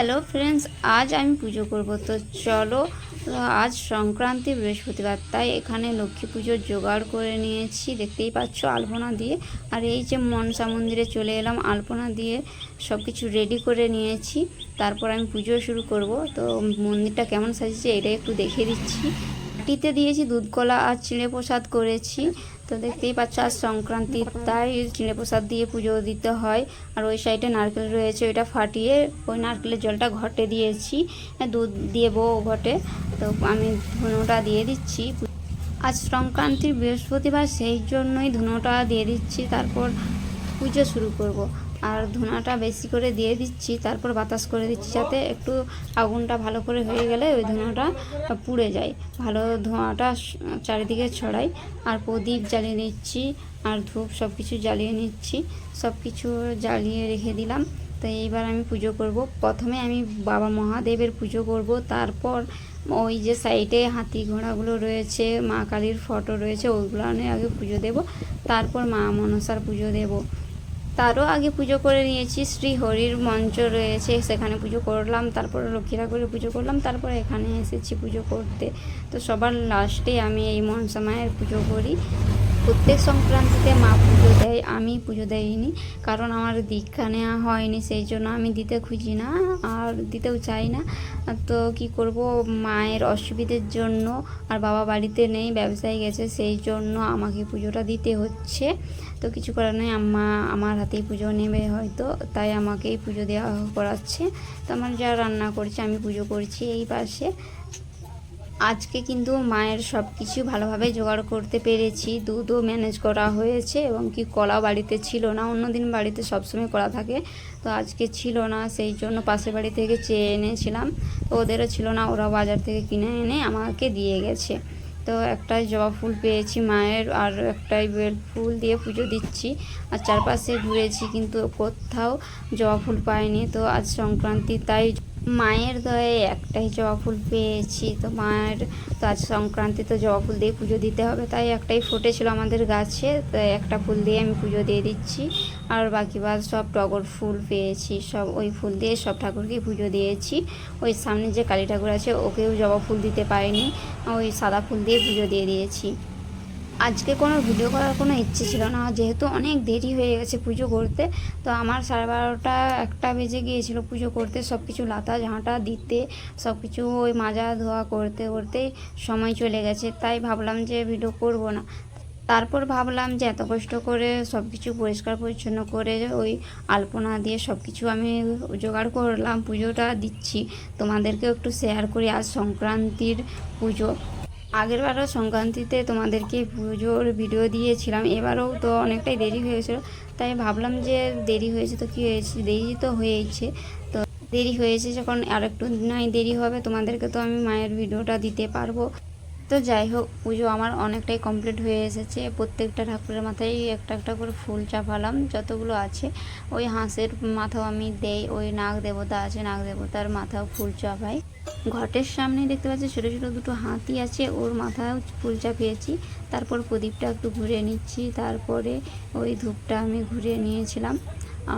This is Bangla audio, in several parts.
হ্যালো ফ্রেন্ডস আজ আমি পুজো করব। তো চলো, আজ সংক্রান্তি বৃহস্পতিবার, তাই এখানে লক্ষ্মী পুজোর জোগাড় করে নিয়েছি। দেখতেই পাচ্ছ আলপনা দিয়ে। আর এই যে মনসা মন্দিরে চলে এলাম, আলপনা দিয়ে সব কিছু রেডি করে নিয়েছি। তারপর আমি পুজো শুরু করব। তো মন্দিরটা কেমন সাজিয়েছে এটা একটু দেখে দিচ্ছি। মাটিতে দিয়েছি, দুধ, কলা আর চিঁড়ে প্রসাদ করেছি। তো দেখতেই পাচ্ছ আর সংক্রান্তি তাই চিঁড়ে প্রসাদ দিয়ে পুজো দিতে হয়। আর ওই সাইডে নারকেল রয়েছে, ওইটা ফাটিয়ে ওই নারকেলের জলটা ঘটে দিয়েছি। দুধ দিয়ে বউ ঘটে তো আমি ধুনোটা দিয়ে দিচ্ছি। আজ সংক্রান্তির বৃহস্পতিবার, সেই জন্যই ধুনোটা দিয়ে দিচ্ছি। তারপর পুজো শুরু করব। আর ধুনাটা বেশি করে দিয়ে দিচ্ছি, তারপর বাতাস করে দিচ্ছি যাতে একটু আগুনটা ভালো করে হয়ে গেলে ওই ধুনোটা পুড়ে যায়। ভালো ধোঁয়াটা চারিদিকে ছড়াই। আর প্রদীপ জ্বালিয়ে নিচ্ছি, আর ধূপ সব কিছু জ্বালিয়ে নিচ্ছি। সব কিছু জ্বালিয়ে রেখে দিলাম। তো এইবার আমি পুজো করব। প্রথমে আমি বাবা মহাদেবের পুজো করব। তারপর ওই যে সাইডে হাতি ঘোড়াগুলো রয়েছে, মা কালীর ফটো রয়েছে ওইগুলো আমি আগে পুজো দেব। তারপর মা মনসার পুজো দেব। তারও আগে পুজো করে নিয়েছি শ্রী হরির মঞ্চ রয়েছে, সেখানে পুজো করলাম, তারপরে লক্ষ্মী ঠাকুরের পুজো করলাম, তারপরে এখানে এসেছি পুজো করতে। তো সবার লাস্টে আমি এই মনসা মায়ের পুজো করি। প্রত্যেক সংক্রান্তিতে মা পুজো দেয়, আমি পুজো দেয়নি কারণ আমার দীক্ষা নেওয়া হয়নি, সেই জন্য আমি দিতে খুঁজি না, আর দিতেও চাই না। তো কি করব, মায়ের অসুবিধের জন্য আর বাবা বাড়িতে নেই, ব্যবসায় গেছে, সেই জন্য আমাকে পুজোটা দিতে হচ্ছে। তো কিছু করার নেই, আম্মা আমার হাতেই পুজো নেবে হয়তো, তাই আমাকেই পুজো দেওয়া করাচ্ছে। তো আমার যা রান্না করছে, আমি পুজো করছি এই পাশে। আজকে কিন্তু মায়ের সব কিছু ভালোভাবে জোগাড় করতে পেরেছি। দুধও ম্যানেজ করা হয়েছে এবং কি কলা বাড়িতে ছিল না। অন্যদিন বাড়িতে সবসময় কলা থাকে। তো আজকে ছিল না, সেই জন্য পাশের বাড়ি থেকে চেয়ে এনেছিলাম। তো ওদেরও ছিল না ওরা বাজার থেকে কিনে এনে আমাকে দিয়ে গেছে। তো একটাই জবা ফুল পেয়েছি মায়ের আর একটাই বেল ফুল দিয়ে পুজো দিচ্ছি। আর চারপাশে ঘুরেছি কিন্তু কোথাও জবা ফুল পাইনি। তো আজ সংক্রান্তি, তাই মায়ের দয়ে একটাই জবা ফুল পেয়েছি। তো মায়ের তো আজ সংক্রান্তি, তো জবা ফুল দিয়ে পুজো দিতে হবে, তাই একটাই ফুটেছিল আমাদের গাছে। তো একটা ফুল দিয়ে আমি পুজো দিয়ে দিচ্ছি। আর বাকি বাদ সব টগর ফুল পেয়েছি, সব ওই ফুল দিয়ে সব ঠাকুরকে পুজো দিয়েছি। ওই সামনে যে কালী ঠাকুর আছে, ওকেও জবা ফুল দিতে পারিনি, ওই সাদা ফুল দিয়ে পুজো দিয়ে দিয়েছি। আজকে কোনো ভিডিও করার কোনো ইচ্ছে ছিল না, যেহেতু অনেক দেরি হয়ে গেছে পুজো করতে, তো আমার সাড়ে বারোটা একটা বেজে গিয়েছিল পুজো করতে সব কিছু লাতা ঝাঁটা দিতে সব কিছু ওই মাজা ধোয়া করতে করতে সময় চলে গেছে, তাই ভাবলাম যে ভিডিও করব না। তারপর ভাবলাম যে এত কষ্ট করে সব কিছু পরিষ্কার পরিচ্ছন্ন করে ওই আলপনা দিয়ে সব কিছু আমি জোগাড় করলাম, পুজোটা দিচ্ছি। তোমাদেরকেও একটু শেয়ার করি, আজ সংক্রান্তির পুজো। আগের বারও সংক্রান্তিতে তোমাদেরকে পুজোর ভিডিও দিয়েছিলাম। এবারেও তো অনেকটাই দেরি হয়েছিল তাই ভাবলাম যে দেরি হয়েছে তো কী হয়েছে? দেরি তো হয়েছে তো দেরি হয়েছে যখন আর একটু নয় দেরি হবে, তোমাদেরকে তো আমি মায়ের ভিডিওটা দিতে পারব। তো যাই হোক, পুজো আমার অনেকটাই কমপ্লিট হয়ে এসেছে। প্রত্যেকটা ঠাকুরের মাথায় একটা একটা করে ফুল চাপালাম, যতগুলো আছে। ওই হাঁসের মাথাও আমি দেই, ওই নাগ দেবতা আছে নাগ দেবতার মাথাও ফুল চাপাই। ঘটের সামনে দেখতে পাচ্ছি ছোটো ছোটো দুটো হাতি আছে, ওর মাথায় ফুল চাপিয়েছি। তারপর প্রদীপটা একটু ঘুরিয়ে নিচ্ছি, তারপরে ওই ধূপটা আমি ঘুরিয়ে নিয়েছিলাম।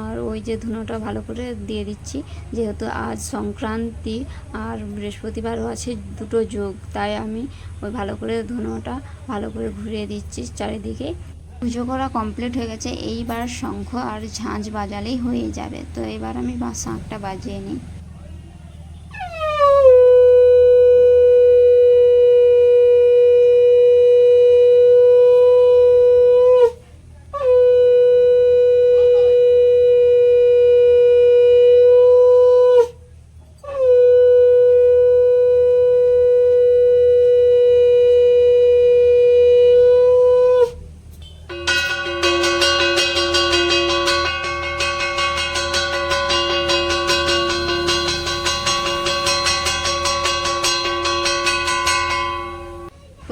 আর ওই যে ধুনোটা ভালো করে দিয়ে দিচ্ছি, যেহেতু আজ সংক্রান্তি আর বৃহস্পতিবারও আছে দুটো যোগ, তাই আমি ওই ভালো করে ধুনোটা ভালো করে ঘুরিয়ে দিচ্ছি চারিদিকে। পুজো করা কমপ্লিট হয়ে গেছে, এইবার শঙ্খ আর ঝাঁঝ বাজালেই হয়ে যাবে। তো এবার আমি শাঁখটা বাজিয়ে নিই।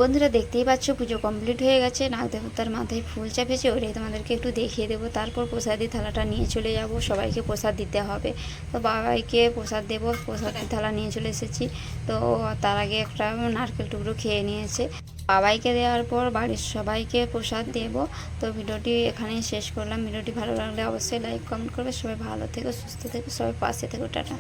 বন্ধুরা দেখতেই পাচ্ছ পুজো কমপ্লিট হয়ে গেছে। নাগ দেবতার মাথায় ফুল চাপেছে ওটাই তোমাদেরকে একটু দেখিয়ে দেবো। তারপর প্রসাদি থালাটা নিয়ে চলে যাব সবাইকে প্রসাদ দিতে হবে। তো বাবাইকে প্রসাদ দেবো প্রসাদের থালা নিয়ে চলে এসেছি। তো তার আগে একটা নারকেল টুকরো খেয়ে নিয়েছে। বাবাইকে দেওয়ার পর বাড়ির সবাইকে প্রসাদ দেব। তো ভিডিওটি এখানেই শেষ করলাম। ভিডিওটি ভালো লাগলে অবশ্যই লাইক কমেন্ট করবে। সবাই ভালো থেকো সুস্থ থেকো সবাই পাশে থেকো টাটা।